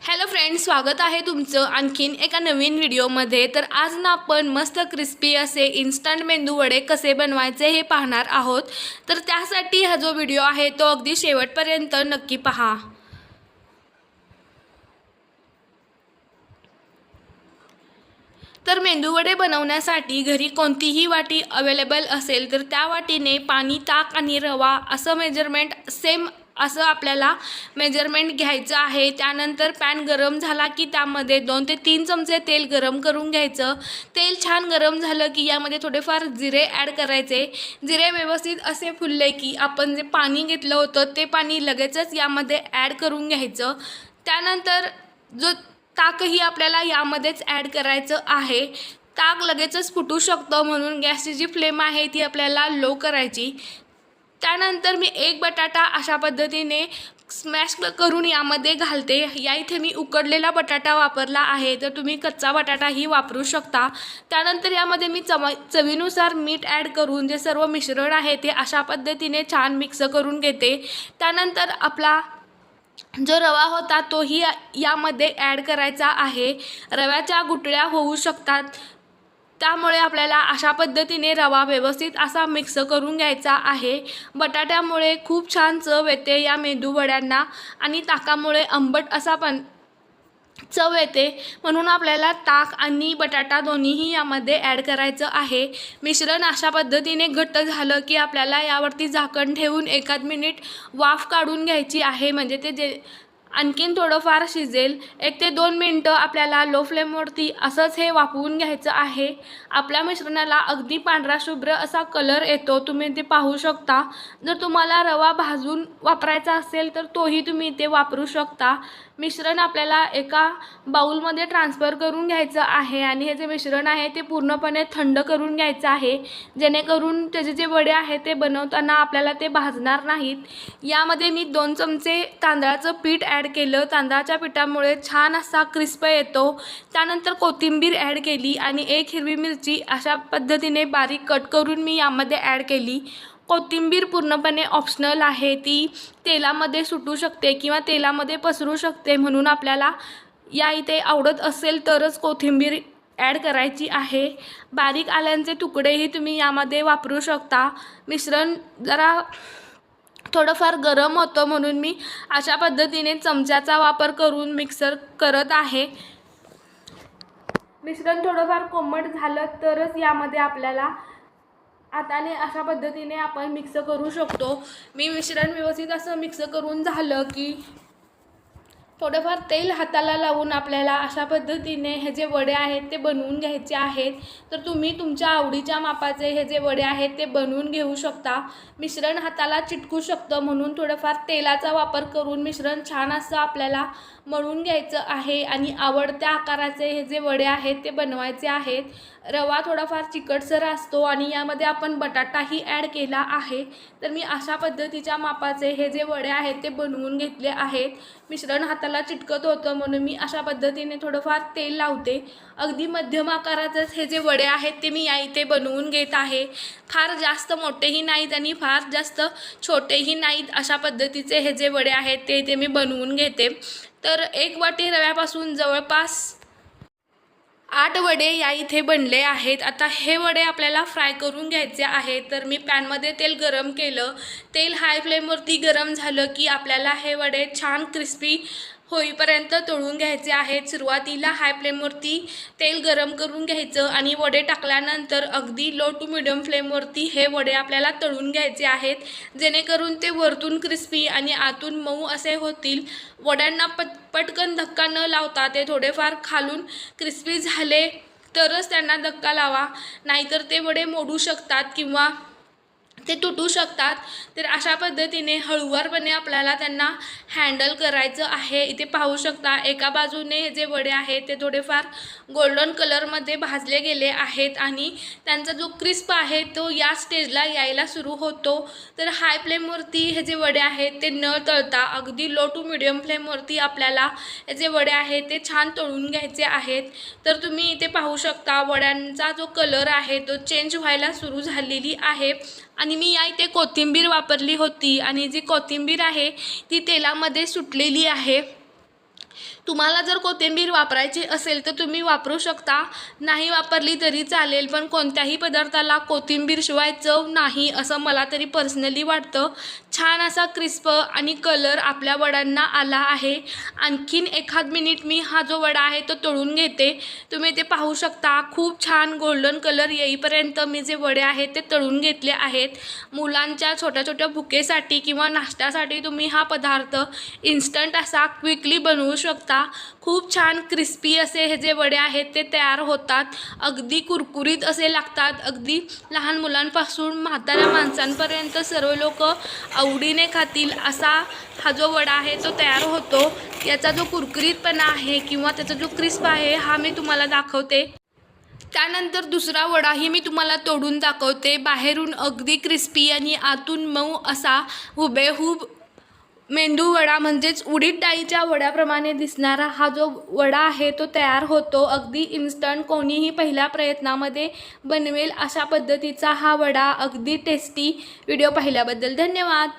Hello friends स्वागत आहे तुमचं आणखीन एका नवीन व्हिडिओमध्ये. तर आज ना आपण मस्त क्रिस्पी असे इन्स्टंट मेंदू वडे कसे बनवायचे हे पाहणार आहोत. तर त्यासाठी हा जो व्हिडिओ आहे तो अगदी शेवटपर्यंत नक्की पहा. तर मेंदूवडे बनवण्यासाठी घरी कोणतीही वाटी अवेलेबल असेल तर त्या वाटीने पाणी ताक आणि रवा असं मेजरमेंट सेम असं आपल्याला मेजरमेंट घ्यायचं आहे. त्यानंतर पॅन गरम झाला की त्यामध्ये दोन ते तीन चमचे तेल गरम करून घ्यायचं. तेल छान गरम झालं की यामध्ये थोडेफार जिरे ॲड करायचे. जिरे व्यवस्थित असे फुलले की आपण जे पाणी घेतलं होतं ते पाणी लगेचच यामध्ये ॲड करून घ्यायचं. त्यानंतर जो ताकही आपल्याला यामध्येच ॲड करायचं आहे. ताक लगेचच फुटू शकतं म्हणून गॅसची जी फ्लेम आहे ती आपल्याला लो करायची. त्यानंतर मी एक बटाटा अशा पद्धतीने स्मॅश करून यामध्ये घालते. या इथे मी उकडलेला बटाटा वापरला आहे. तर तुम्ही कच्चा बटाटाही वापरू शकता. त्यानंतर यामध्ये मी चव चवीनुसार मीठ ॲड करून जे सर्व मिश्रण आहे ते अशा पद्धतीने छान मिक्स करून घेते. त्यानंतर आपला जो रवा होता तोही यामध्ये ॲड करायचा आहे. रव्याच्या गुटळ्या होऊ शकतात. त्यामुळे आपल्याला अशा पद्धतीने रवा व्यवस्थित असा मिक्स करून घ्यायचा आहे. बटाट्यामुळे खूप छान चव येते या मेदू वड्यांना आणि ताकामुळे आंबट असा पण चव येते. म्हणून आपल्याला ताक आणि बटाटा दोन्हीही यामध्ये ॲड करायचं आहे. मिश्रण अशा पद्धतीने घट्ट झालं की आपल्याला यावरती झाकण ठेवून एकाद मिनिट वाफ काढून घ्यायची आहे. म्हणजे ते जे आणखीन थोडंफार शिजेल. एक ते दोन मिनटं आपल्याला लो फ्लेमवरती असंच हे वाफवून घ्यायचं आहे. आपल्या मिश्रणाला अगदी पांढरा शुभ्र असा कलर येतो. तुम्ही ते पाहू शकता. जर तुम्हाला रवा भाजून वापरायचा असेल तर तोही तुम्ही ते वापरू शकता. मिश्रण आपल्याला एका बाऊलमध्ये ट्रान्सफर करून घ्यायचं आहे आणि हे जे मिश्रण आहे ते पूर्णपणे थंड करून घ्यायचं आहे. जेणेकरून त्याचे जे वडे आहेत ते बनवताना आपल्याला ते भाजणार नाहीत. यामध्ये मी दोन चमचे तांदळाचं पीठ ॲड केलं. तांदळाच्या पिठामुळे छान असा क्रिस्प येतो. त्यानंतर कोथिंबीर ॲड केली आणि एक हिरवी मिरची अशा पद्धतीने बारीक कट करून मी यामध्ये ॲड केली. कोथिंबीर पूर्णपणे ऑप्शनल आहे. ती तेलामध्ये सुटू शकते किंवा तेलामध्ये पसरू शकते म्हणून आपल्याला या इथे आवडत असेल तरच कोथिंबीर ॲड करायची आहे. बारीक आल्यांचे तुकडेही तुम्ही यामध्ये वापरू शकता. मिश्रण जरा थोडंफार गरम होतं म्हणून मी अशा पद्धतीने चमच्याचा वापर करून मिक्सर करत आहे. मिश्रण थोडंफार कोमट झालं तरच यामध्ये आपल्याला हाताने अशा पद्धतीने आपण मिक्स करू शकतो. मी मिश्रण व्यवस्थित असं मिक्स करून झालं की थोडंफार तेल हाताला लावून आपल्याला अशा पद्धतीने हे जे वडे आहेत ते बनवून घ्यायचे आहेत. तर तुम्ही तुमच्या आवडीच्या मापाचे हे जे वडे आहेत ते बनवून घेऊ शकता. मिश्रण हाताला चिटकू शकतं म्हणून थोडंफार तेलाचा वापर करून मिश्रण छान असं आपल्याला मळून घ्यायचं आहे आणि आवडत्या आकाराचे हे जे वडे आहेत ते बनवायचे आहेत. रवा थोडाफार चिकटसर असतो आणि यामध्ये आपण बटाटाही ॲड केला आहे. तर मी अशा पद्धतीच्या मापाचे हे जे वडे आहेत ते बनवून घेतले आहेत. मिश्रण हाताला चिटकत होतं म्हणून मी अशा पद्धतीने थोडंफार तेल लावते. अगदी मध्यम आकाराचंच हे जे वडे आहेत ते मी या इथे बनवून घेत आहे. फार जास्त मोठेही नाहीत आणि फार जास्त छोटेही नाहीत अशा पद्धतीचे हे जे वडे आहेत ते इथे मी बनवून घेते. तर एक वाटी रव्यापासून जवळपास आठ वडे या इथे बनले आहेत. आता हे वडे आपल्याला फ्राय करून घ्यायचे आहेत तर मी पॅनमध्ये तेल गरम केलं. तेल हाय फ्लेमवरती गरम झालं की आपल्याला हे वडे छान क्रिस्पी होईपर्यंत तळून घ्यायचे आहेत. सुरुवातीला हाय फ्लेमवरती तेल गरम करून घ्यायचं आणि वडे टाकल्यानंतर अगदी लो टू मिडियम फ्लेमवरती हे वडे आपल्याला तळून घ्यायचे आहेत. जेणेकरून ते वरतून क्रिस्पी आणि आतून मऊ असे होतील. वड्यांना पट पटकन धक्का न लावता ते थोडेफार खालून क्रिस्पी झाले तरच त्यांना धक्का लावा. नाहीतर ते वडे मोडू शकतात किंवा ते तुटू शकतात. तर अशा पद्धतीने हळूवारपणे आपल्याला त्यांना हँडल करायचं आहे. इथे पाहू शकता एका बाजूने जे वडे आहेत ते थोडेफार गोल्डन कलरमध्ये भाजले गेले आहेत आणि त्यांचा जो क्रिस्प आहे तो या स्टेजला यायला सुरू होतो. तर हाय फ्लेमवरती हे जे वडे आहेत ते न तळता अगदी लो टू मिडियम फ्लेमवरती आपल्याला हे जे वडे आहेत ते छान तळून घ्यायचे आहेत. तर तुम्ही इथे पाहू शकता वड्यांचा जो कलर आहे तो चेंज व्हायला सुरू झालेली आहे. आणि मी या इथे कोथिंबीर वापरली होती आणि जी कोथिंबीर आहे ती तेलामध्ये सुटलेली आहे. तुम्हाला जर कोथिंबीर वापरायची असेल तर तुम्ही वापरू शकता. नाही वापरली तरी चालेल पण कोणत्याही पदार्थाला कोथिंबीरशिवाय चव नाही असं मला तरी पर्सनली वाटतं. छान असा क्रिस्प आणि कलर आपल्या वड्यांना आला आहे. आणखीन एखाद मिनिट मी हा जो वडा आहे तो तळून घेते. तुम्ही ते पाहू शकता खूप छान गोल्डन कलर येईपर्यंत मी जे वडे आहेत ते तळून घेतले आहेत. मुलांच्या छोट्या छोट्या भुकेसाठी किंवा नाश्त्यासाठी तुम्ही हा पदार्थ इन्स्टंट असा क्विकली बनवू शकता. खूप छान क्रिस्पी असे हे जे वडे आहेत ते तयार होतात. अगदी कुरकुरीत असे लागतात. अगदी लहान मुलांपासून म्हाताऱ्या माणसांपर्यंत सर्व लोक आवडीने खातील असा हा जो वडा आहे तो तयार होतो. याचा जो कुरकुरीतपणा आहे किंवा त्याचा जो क्रिस्प आहे हा मी तुम्हाला दाखवते. त्यानंतर दुसरा वडाही मी तुम्हाला तोडून दाखवते. बाहेरून अगदी क्रिस्पी आणि आतून मऊ असा हुबेहूब मेंदू वडा म्हणजेच उडीद डाळीच्या वड्याप्रमाणे दिसणारा हा जो वडा आहे तो तयार होतो. अगदी इन्स्टंट कोणीही पहिल्या प्रयत्नामध्ये बनवेल अशा पद्धतीचा हा वडा. अगदी टेस्टी व्हिडिओ पाहिल्याबद्दल धन्यवाद.